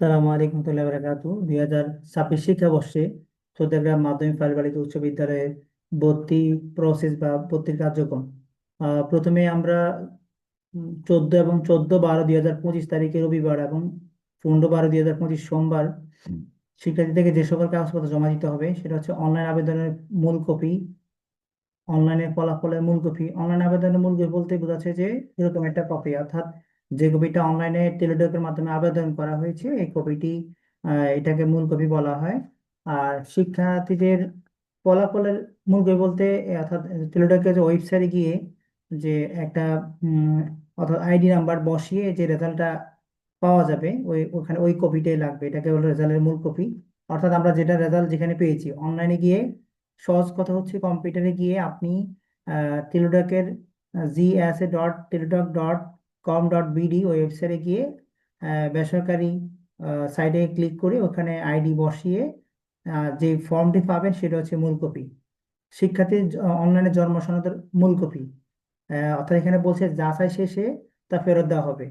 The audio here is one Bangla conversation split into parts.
সালামু আলাইকুম তুল্লাহ বারাকাতু দুই হাজার ছাব্বিশ শিক্ষাবর্ষে চৌদ্দগ্রাম মাধ্যমিক বালিকা উচ্চ বিদ্যালয়ের ভর্তি প্রসেস বা ভর্তির কার্যক্রম। প্রথমে আমরা চোদ্দ এবং চোদ্দ বারো দুই হাজার পঁচিশ তারিখে রবিবার এবং পনেরো বারো দুই হাজার পঁচিশ সোমবার শিক্ষার্থীদেরকে যে সকল কাগজপত্র জমা দিতে হবে সেটা হচ্ছে অনলাইন আবেদনের মূল কপি অনলাইনে ফলাফলের মূল কপি। অনলাইন আবেদনের মূল কপি বলতে বোঝাচ্ছে যে এরকম একটা কপি অর্থাৎ যে কপিটা অনলাইনে টেলিডকের মাধ্যমে আবেদন করা হয়েছে, এই কপিটি এটাকে মূল কপি বলা হয়। আর শিক্ষার্থীদের ফলাফলের মূল কপি বলতে, অর্থাৎ টেলিডকের যে ওয়েবসাইটে গিয়ে যে একটা অর্থাৎ আইডি নাম্বার বসিয়ে যে রেজাল্টটা পাওয়া যাবে, ওই, ওখানে ওই কপিটাই লাগবে। এটাকে হলো রেজাল্টের মূল কপি। অর্থাৎ আমরা যেটা রেজাল্ট যেখানে পেয়েছি অনলাইনে গিয়ে সহজ কথা হচ্ছে কম্পিউটারে গিয়ে আপনি টেলিডকের GSA dot Telidoc dot com dot BD ওয়েবসাইটে গিয়ে বেসরকারি সাইটে ক্লিক করে ওখানে আইডি বসিয়ে যে ফর্মটি পাবেন সেটা হচ্ছে মূল কপি শিক্ষার্থীর অনলাইনে জন্ম সনদের মূল কপি অর্থাৎ এখানে বলছে যাচাই শেষে তা ফেরত দেওয়া হবে।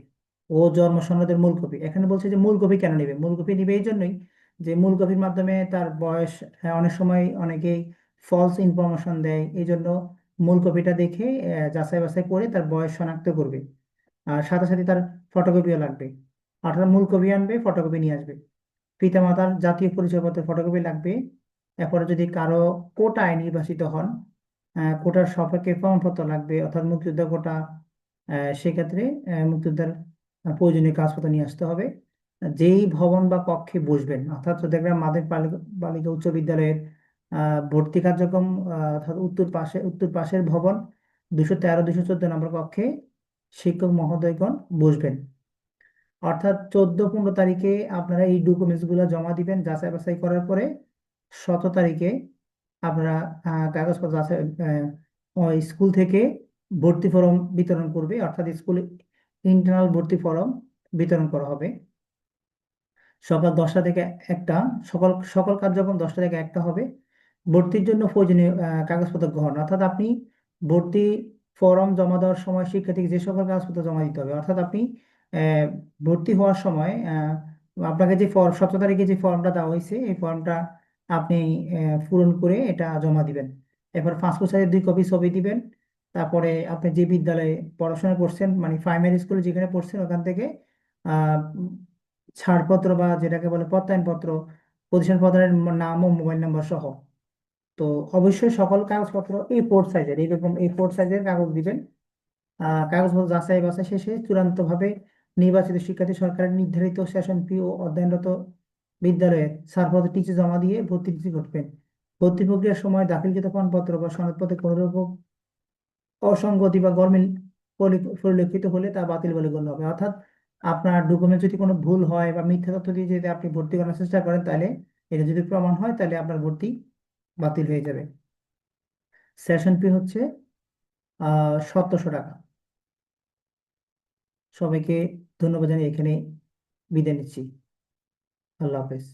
ও জন্ম সনদের মূল কপি এখানে বলছে যে মূল কপি কেন নেবে? মূল কপি নেবে এই জন্যই যে মূল কপির মাধ্যমে তার বয়স আহ, অনেক সময় অনেকেই ফলস ইনফরমেশন দেয়। এই জন্য মূল কপিটা দেখে যাচাই বাছাই করে তার বয়স শনাক্ত করবে। আর সাথে সাথে তার ফটোকপিও লাগবে। অর্থাৎ মূল কপি আনবে, ফটোকপি নিয়ে আসবে। পিতামাতার জাতীয় পরিচয়পত্রের ফটোকপি লাগবে। এরপরে যদি কারও কোটায় নির্বাচিত হন কোটার সপক্ষে প্রমাণপত্র লাগবে, অর্থাৎ মুক্তিযোদ্ধা কোটা সেক্ষেত্রে মুক্তিযোদ্ধার প্রয়োজনীয় কাগজপত্র নিয়ে আসতে হবে। যেই ভবন বা কক্ষে বসবেন, অর্থাৎ চট্টগ্রাম মাধ্যমিক বালিকা উচ্চ বিদ্যালয়ের ভর্তি কার্যক্রম অর্থাৎ উত্তর পাশে, উত্তর পাশের ভবন, দুশো তেরো, দুশো চোদ্দ নম্বর কক্ষে শিক্ষক মহোদয়গণ বসবেন। অর্থাৎ চোদ্দ পনেরো তারিখে আপনারা এই ডকুমেন্টসগুলো জমা দিবেন, যাচাই বাছাই করার পরে শত তারিখে আপনারা কাগজপত্র যাচাই স্কুল থেকে ভর্তি ফরম বিতরণ করবে, অর্থাৎ স্কুলে ইন্টারনাল ভর্তি ফরম বিতরণ করা হবে। সকাল দশটা থেকে একটা, সকল সকল কার্যক্রম দশটা থেকে একটা হবে। ভর্তির জন্য প্রয়োজনীয় কাগজপত্র গ্রহণ। অর্থাৎ আপনি ভর্তি ফর্ম জমা দেওয়ার সময় শিক্ষার্থীকে যে সকল কাগজপত্র জমা দিতে হবে, অর্থাৎ আপনি ভর্তি হওয়ার সময় আপনাকে যে ফর্ম সতেরো তারিখে যে ফর্মটা দেওয়া হয়েছে, এই ফর্মটা আপনি পূরণ করে এটা জমা দিবেন। এরপর পাসপোর্ট সাইজের দুই কপি ছবি দিবেন। তারপরে আপনি যে বিদ্যালয়ে পড়াশোনা করছেন মানে প্রাইমারি স্কুলে যেখানে পড়ছেন, ওখান থেকে ছাড়পত্র বা যেটাকে বলে প্রত্যয়নপত্র প্রতিষ্ঠান প্রদানের নাম ও মোবাইল নাম্বার সহ। তো অবশ্যই সকল কাগজপত্র এ ফোর সাইজের এইরকম এ ফোর সাইজের কাগজ দিবেন। কাগজপত্র যাচাই বাছাই শেষে চূড়ান্তভাবে নির্বাচিত শিক্ষার্থী সরকারের নির্ধারিত সেশন ফি ও অধ্যয়নরত বিদ্যালয়ের ছাড়পত্র টিচে জমা দিয়ে ভর্তি নীতি করবেন। ভর্তি প্রক্রিয়ার সময় দাখিলকৃত প্রমাণপত্র বা সনদপত্রে কোনো রকম অসঙ্গতি বা গরমিল পরিলক্ষিত হলে তা বাতিল বলে গণ্য হবে। অর্থাৎ আপনার ডকুমেন্ট যদি কোনো ভুল হয় বা মিথ্যা তথ্য দিয়ে যদি আপনি ভর্তি করার চেষ্টা করেন তাহলে এটা যদি প্রমাণ হয় তাহলে আপনার ভর্তি বাতিল হয়ে যাবে। সেশন ফি হচ্ছে সতেরোশো টাকা। সবাইকে ধন্যবাদ জানিয়ে এখানে বিদায় নিচ্ছি। আল্লাহ হাফেজ।